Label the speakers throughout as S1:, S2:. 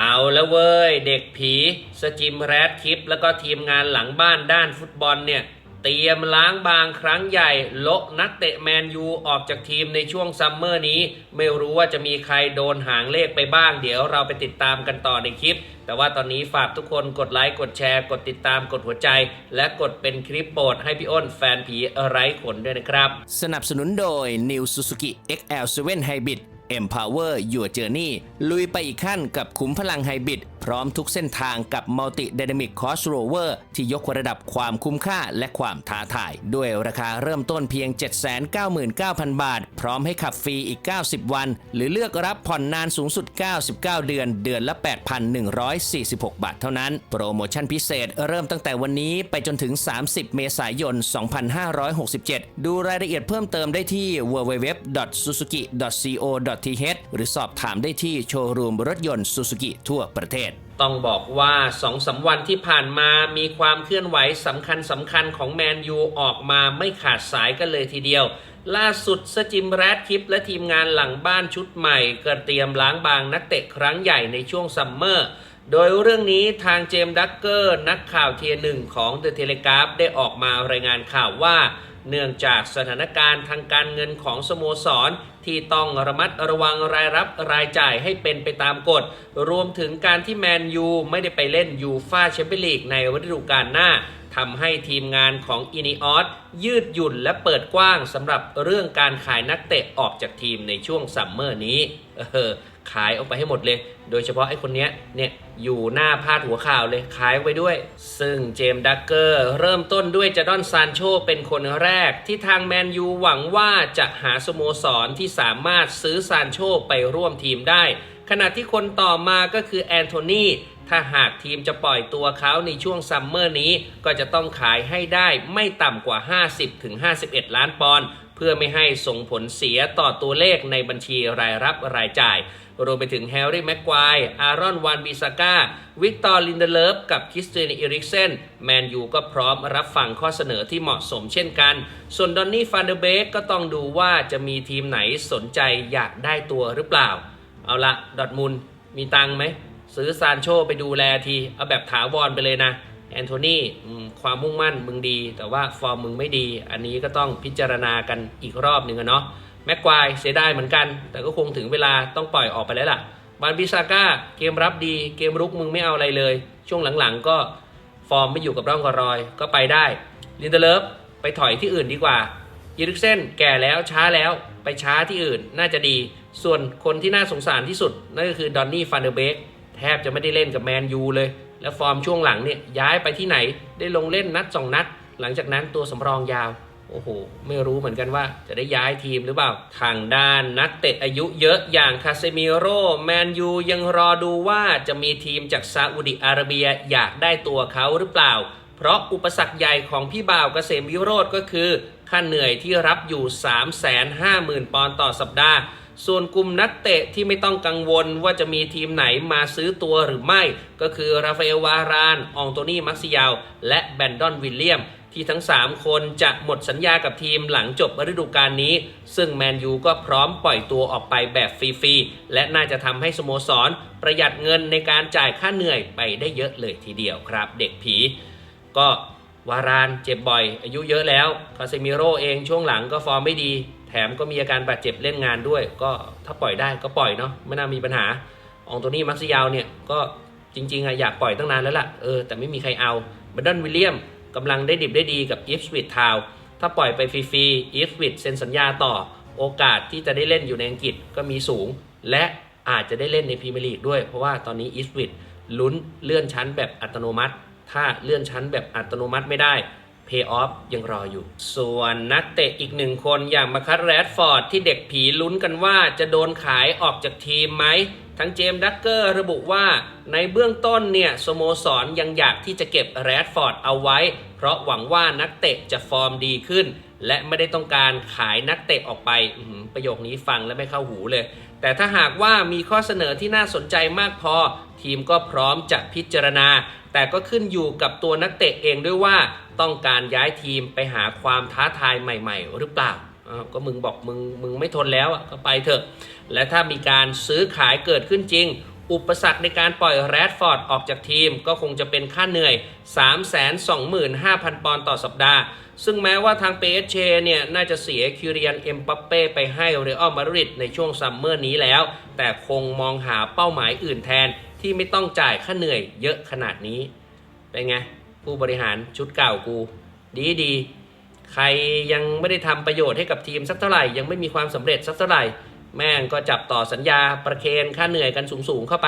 S1: เอาแล้วเว้ย เด็กผีสจิมแรดคลิป แล้วก็ทีมงานหลังบ้านด้านฟุตบอลเนี่ย เตรียมล้างบางครั้งใหญ่โละนักเตะแมนยูออกจากทีมในช่วงซัมเมอร์นี้ ไม่รู้ว่าจะมีใครโดนหางเลขไปบ้าง เดี๋ยวเราไปติดตามกันต่อในคลิป แต่ว่าตอนนี้ฝากทุกคนกดไลค์กดแชร์ กดติดตามกดหัวใจ และกดเป็นคลิปโปรดให้พี่อ้นแฟนผีไร้ขนด้วยนะครับ
S2: สนับสนุนโดย New Suzuki XL7 Hybrid Empower Your Journey ลุยไปอีกขั้นกับขุมพลังไฮบริด พร้อมทุกเส้นทางกับ Multi Dynamic Crossover ที่ยกระดับความคุ้มค่าและความท้าทาย ด้วยราคาเริ่มต้นเพียง 799,000 บาท พร้อมให้ขับฟรีอีก 90 วัน หรือเลือกรับผ่อนนานสูงสุด 99 เดือน เดือนละ 8,146 บาทเท่านั้น โปรโมชั่นพิเศษเริ่มตั้งแต่วันนี้ไปจนถึง 30 เมษายน 2567 ดูรายละเอียดเพิ่มเติมได้ที่ www.suzuki.co.th หรือสอบถามได้ที่โชว์รูมรถยนต์ Suzuki ทั่วประเทศ
S1: ต้องบอกว่าสองสาวันที่ผ่านมามีความเคลื่อนไหวสำคัญสำคัญของแมนยูออกมาไม่ขาดสายกันเลยทีเดียว ล่าสุดสจิมแรดคลิปและทีมงานหลังบ้านชุดใหม่เก็เตรียมล้างบางนักเตะครั้งใหญ่ในช่วงซัมเมอร์ โดยเรื่องนี้ทางเจมส์ดักเกอร์นักข่าวเทียหนึ่งของเดอะเทเลกราฟได้ออกมารายงานข่าวว่า เนื่องจากสถานการณ์ทางการเงินของสโมสร ที่ต้องระมัดระวังรายรับรายจ่ายให้เป็นไปตามกฎ รวมถึงการที่แมนยูไม่ได้ไปเล่นยูฟาแชมเปี้ยนลีกในฤดูกาลหน้าทำให้ทีมงานของอินิออสยืดหยุ่นและเปิดกว้างสำหรับเรื่องการขายนักเตะออกจากทีมในช่วงซัมเมอร์นี้ เออ ขายออกไปให้หมดเลย โดยเฉพาะไอ้คนเนี้ยเนี่ยอยู่หน้าพาดหัวข่าวเลย ขายไว้ด้วย ซึ่งเจมส์ดักเกอร์เริ่มต้นด้วยจาดอนซานโชเป็นคนแรก ที่ทางแมนยูหวังว่าจะหาสโมสรที่สามารถซื้อซานโชไปร่วมทีมได้ ขณะที่คนต่อมาก็คือแอนโทนีถ้าหากทีมจะปล่อยตัวเขาในช่วงซัมเมอร์นี้ ก็จะต้องขายให้ได้ไม่ต่ำกว่า 50-51 ล้านปอนด์ เพื่อไม่ให้ส่งผลเสียต่อตัวเลขในบัญชีรายรับรายจ่าย รวมไปถึงแฮร์รี่แม็กควายอารอนวานบิซาก้า วิกตอร์ลินเดเลฟกับคิสเตียนอิริกเซนแมนยูก็พร้อมรับฟังข้อเสนอที่เหมาะสมเช่นกัน ส่วนดอนนี่ฟานเดเบกก็ต้องดูว่าจะมีทีมไหนสนใจอยากได้ตัวหรือเปล่า เอาละดอทมุนมีตังไหมซื้อซานโชไปดูแลที เอาแบบถาวรไปเลยนะ แอนโทนีอืมความมุ่งมั่นมึงดี แต่ว่าฟอร์มมึงไม่ดี อันนี้ก็ต้องพิจารณากันอีกรอบหนึ่งอะเนาะแม็กควายเสียดายเหมือนกัน แต่ก็คงถึงเวลาต้องปล่อยออกไปแล้วล่ะบานบิซาก้าเกมรับดีเกมรุกมึงไม่เอาอะไรเลย ช่วงหลังๆก็ฟอร์มไม่อยู่กับร่องกับรอยก็ไปได้ลินเดเลฟไปถอยที่อื่นดีกว่ายิริกเซนแก่แล้วช้าแล้วไปช้าที่อื่นน่าจะดี ส่วนคนที่น่าสงสารที่สุด นั่นก็คือดอนนี่ฟันเดอร์เบกแทบจะไม่ได้เล่นกับแมนยูเลย แล้วฟอร์มช่วงหลังเนี่ยย้ายไปที่ไหนได้ลงเล่นนัดสองนัด หลังจากนั้นตัวสำรองยาวโอ้โห ไม่รู้เหมือนกันว่าจะได้ย้ายทีมหรือเปล่า ทางด้านนักเตะอายุเยอะอย่างคาเซมิโร่แมนยูยังรอดูว่าจะมีทีมจากซาอุดิอาระเบียอยากได้ตัวเขาหรือเปล่า เพราะอุปสรรคใหญ่ของพี่บ่าวเกษมวิโรธก็คือ ค่าเหนื่อยที่รับอยู่ 350,000 ปอนด์ต่อสัปดาห์ ส่วนกลุ่มนักเตะที่ไม่ต้องกังวลว่าจะมีทีมไหนมาซื้อตัวหรือไม่ ก็คือราฟาเอลวารานอองโตนี่มักซิยาว และแบนดอนวิลเลียม ที่ทั้ง 3 คนจะหมดสัญญากับทีมหลังจบฤดูกาลนี้ ซึ่งแมนยูก็พร้อมปล่อยตัวออกไปแบบฟรีๆ และน่าจะทำให้สโมสร ประหยัดเงินในการจ่ายค่าเหนื่อยไปได้เยอะเลยทีเดียวครับ เด็กผี ก็วารานเจ็บบ่อย อายุเยอะแล้วคาเซมิโร่เองช่วงหลังก็ฟอร์มไม่ดี มก็มีอาการบาดเจ็บเล่นงานด้วย ก็ถ้าปล่อยได้ก็ปล่อยเนาะไม่น่ามีปัญหาอองโตนี่มักซิยาวเนี่ยก็จริงๆอะอยากปล่อยตั้งนานแล้วล่ะเออแต่ไม่มีใครเอาบันดอนวิลเลียมกำลังได้ดิบได้ดีกับอีฟสวิตทาวถ้าปล่อยไปฟรีๆอีฟสวิตเซ็นสัญญาต่อโอกาสที่จะได้เล่นอยู่ในอังกฤษก็มีสูง และอาจจะได้เล่นในพรีเมียร์ลีกด้วย เพราะว่าตอนนี้อีฟสวิตลุ้นเลื่อนชั้นแบบอัตโนมัติ ถ้าเลื่อนชั้นแบบอัตโนมัติไม่ได้ Pay off ยังรออยู่ ส่วนนักเตะอีกหนึ่งคนอย่างมาคัตแรดฟอร์ดที่เด็กผีลุ้นกันว่าจะโดนขายออกจากทีมไหม ทั้งเจมส์ดักเกอร์ระบุว่าในเบื้องต้นเนี่ยสโมสรยังอยากที่จะเก็บแรดฟอร์ดเอาไว้ เพราะหวังว่านักเตะจะฟอร์มดีขึ้น และไม่ได้ต้องการขายนักเตะออกไปประโยคนี้ฟังแล้วไม่เข้าหูเลย แต่ถ้าหากว่ามีข้อเสนอที่น่าสนใจมากพอ ทีมก็พร้อมจะพิจารณา แต่ก็ขึ้นอยู่กับตัวนักเตะเองด้วยว่า ต้องการย้ายทีมไปหาความท้าทายใหม่ ๆ หรือเปล่าอ้าวก็มึงบอกมึงมึงไม่ทนแล้วอะก็ไปเถอะ และถ้ามีการซื้อขายเกิดขึ้นจริง อุปสรรคในการปล่อยแรดฟอร์ดออกจากทีมก็คงจะเป็นค่าเหนื่อย 325,000 ปอนด์ต่อสัปดาห์ ซึ่งแม้ว่าทางเปเชเนี่ย น่าจะเสียคิเรียนเอ็มปัปเป้ไปให้เรอัลมาดริดในช่วงซัมเมอร์นี้แล้ว แต่คงมองหาเป้าหมายอื่นแทนที่ไม่ต้องจ่ายค่าเหนื่อยเยอะขนาดนี้เป็นไง ผู้บริหารชุดเก่ากู ดีดีใครยังไม่ได้ทำประโยชน์ให้กับทีมสักเท่าไหร่ ยังไม่มีความสำเร็จสักเท่าไหร่ แม่งก็จับต่อสัญญาประเคนค่าเหนื่อยกันสูงๆเข้าไป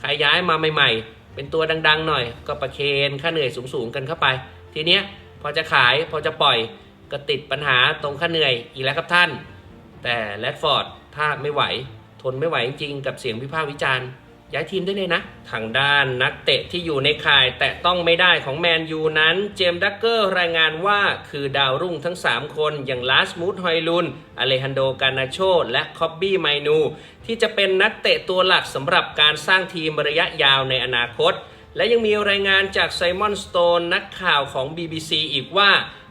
S1: ใครย้ายมาใหม่ ๆ เป็นตัวดังๆ หน่อย ก็ประเคนค่าเหนื่อยสูงๆกันเข้าไป ทีเนี้ยพอจะขายพอจะปล่อยก็ติดปัญหาตรงค่าเหนื่อยอีกแล้วครับท่าน แต่แรดฟอร์ดถ้าไม่ไหวทนไม่ไหวจริงๆกับเสียงวิพากษ์วิจารณ์ ย้ายทีมได้เลยนะ ทางด้านนักเตะที่อยู่ในข่ายแต่ต้องไม่ได้ของแมนยูนั้น เจมส์ดักเกอร์รายงานว่าคือดาวรุ่งทั้ง 3 คนอย่างลาสมูดฮอยลุน อเลฮันโดกานาโช และคอบบี้ไมนู ที่จะเป็นนักเตะตัวหลักสำหรับการสร้างทีมระยะยาวในอนาคต และยังมีรายงานจากไซมอนสโตนนักข่าวของ BBC อีกว่า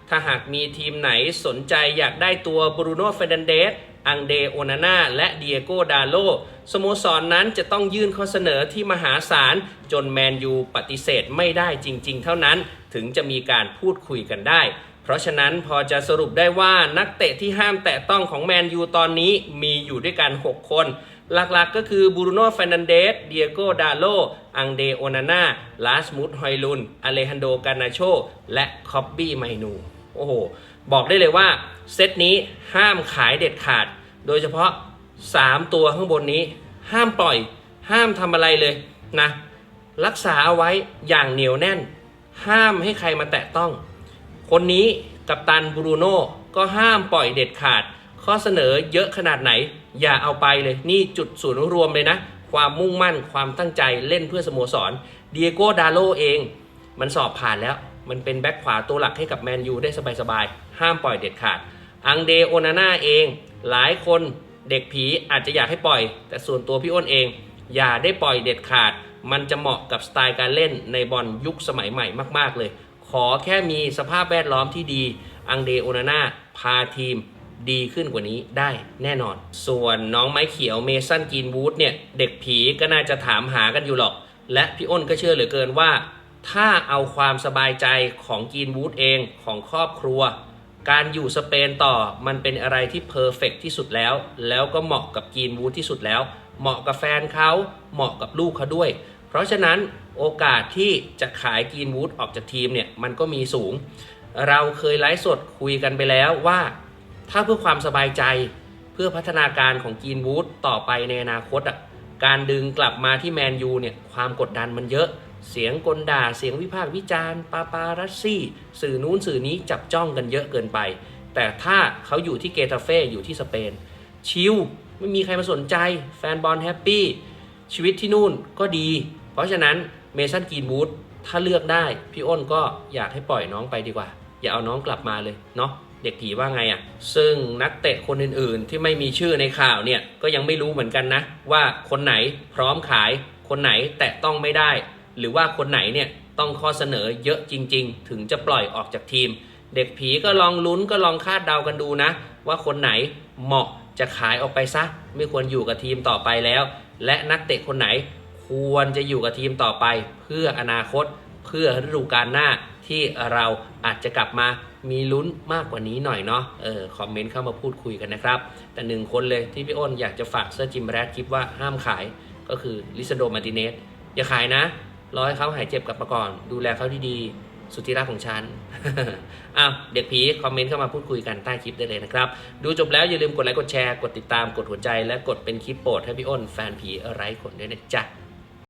S1: ถ้าหากมีทีมไหนสนใจอยากได้ตัวบรูโน่เฟรนเดส อังเดโอนาน่าและเดียโกดาโลสโมสรนนั้นจะต้องยื่นข้อเสนอที่มหาศาล จนแมนยูปฏิเสธไม่ได้จริง ๆ เท่านั้นถึงจะมีการพูดคุยกันได้ เพราะฉะนั้นพอจะสรุปได้ว่านักเตะที่ห้ามแตะต้องของแมนยูตอนนี้มีอยู่ด้วยกัน 6 คน หลักๆก็คือบูรูโน่เฟรนันเดส เดียโกดาโล อังเดโอนาน่า ลาสมุดฮอยลุน อเลฮันโด กานาโช และคอบบี้ไมนู โอ้โห บอกได้เลยว่าเซตนี้ห้ามขายเด็ดขาด โดยเฉพาะ 3 ตัวข้างบนนี้ ห้ามปล่อย ห้ามทำอะไรเลยนะรักษาเอาไว้อย่างเหนียวแน่น ห้ามให้ใครมาแตะต้อง คนนี้กับตันบรูโน่ก็ห้ามปล่อยเด็ดขาด ข้อเสนอเยอะขนาดไหน อย่าเอาไปเลย นี่จุดศูนย์รวมเลยนะ ความมุ่งมั่นความตั้งใจเล่นเพื่อสโมสรเดียโกดาโลเอง มันสอบผ่านแล้ว มันเป็นแบ็คขวาตัวหลักให้กับแมนยูได้สบายๆ ห้ามปล่อยเด็ดขาด อังเดโอนาน่าเอง หลายคนเด็กผีอาจจะอยากให้ปล่อย แต่ส่วนตัวพี่อ้นเอง อย่าได้ปล่อยเด็ดขาด มันจะเหมาะกับสไตล์การเล่นในบอลยุคสมัยใหม่มากๆเลย ขอแค่มีสภาพแวดล้อมที่ดี อังเดโอนาน่าพาทีมดีขึ้นกว่านี้ได้แน่นอน ส่วนน้องไม้เขียวเมสันกีนวูดเนี่ย เด็กผีก็น่าจะถามหากันอยู่หรอก และพี่อ้นก็เชื่อเหลือเกินว่า ถ้าเอาความสบายใจของกีนวูดเองของครอบครัว การอยู่สเปนต่อมันเป็นอะไรที่เพอร์เฟกที่สุดแล้ว แล้วก็เหมาะกับกีนวูดที่สุดแล้ว เหมาะกับแฟนเขาเหมาะกับลูกเขาด้วย เพราะฉะนั้นโอกาสที่จะขายกีนวูดออกจากทีมเนี่ยมันก็มีสูง เราเคยไลฟ์สดคุยกันไปแล้วว่า ถ้าเพื่อความสบายใจเพื่อพัฒนาการของกีนวูดต่อไปในอนาคตอะการดึงกลับมาที่แมนยูเนี่ยความกดดันมันเยอะ เสียงกลด่าเสียงวิพากษ์วิจารณ์ปาปารัสซี่ สื่อนู้นสื่อนี้จับจ้องกันเยอะเกินไป แต่ถ้าเขาอยู่ที่เกตาเฟ่อยู่ที่สเปน ชิลไม่มีใครมาสนใจ แฟนบอลแฮปปี้ชีวิตที่นู่นก็ดี เพราะฉะนั้นเมสันกีนวูดถ้าเลือกได้พี่อ้นก็อยากให้ปล่อยน้องไปดีกว่า อย่าเอาน้องกลับมาเลยเนาะเด็กผีว่าไงอะ่ะ ซึ่งนักเตะคนอื่นๆ ที่ไม่มีชื่อในข่าวเนี่ยก็ยังไม่รู้เหมือนกันนะ ว่าคนไหนพร้อมขาย คนไหนแตะต้องไม่ได้ หรือว่าคนไหนเนี่ยต้องข้อเสนอเยอะจริง ๆ ถึงจะปล่อยออกจากทีม เด็กผีก็ลองลุ้นก็ลองคาดเดากันดูนะ ว่าคนไหนเหมาะจะขายออกไปซะ ไม่ควรอยู่กับทีมต่อไปแล้ว และนักเตะคนไหนควรจะอยู่กับทีมต่อไป เพื่ออนาคต เพื่อฤดูกาลหน้าที่เราอาจจะกลับมามีลุ้นมากกว่านี้หน่อยเนาะ เออ คอมเมนต์เข้ามาพูดคุยกันนะครับ แต่หนึ่งคนเลยที่พี่อ้นอยากจะฝากเสื้อจิมแรดคลิปว่าห้ามขายก็คือลิซาโดมาร์ติเนสอย่าขายนะ รอให้เขาหายเจ็บกลับมาก่อน ดูแลเขาดีๆ สุดที่รักของฉัน อ้าว เด็กผี คอมเมนต์เข้ามาพูดคุยกันใต้คลิปได้เลยนะครับ ดูจบแล้วอย่าลืมกดไลค์ กดแชร์ กดติดตาม กดหัวใจ และกดเป็นคลิปโปรดให้พี่อ้นแฟนผีไร้ขนด้วยนะจ๊ะ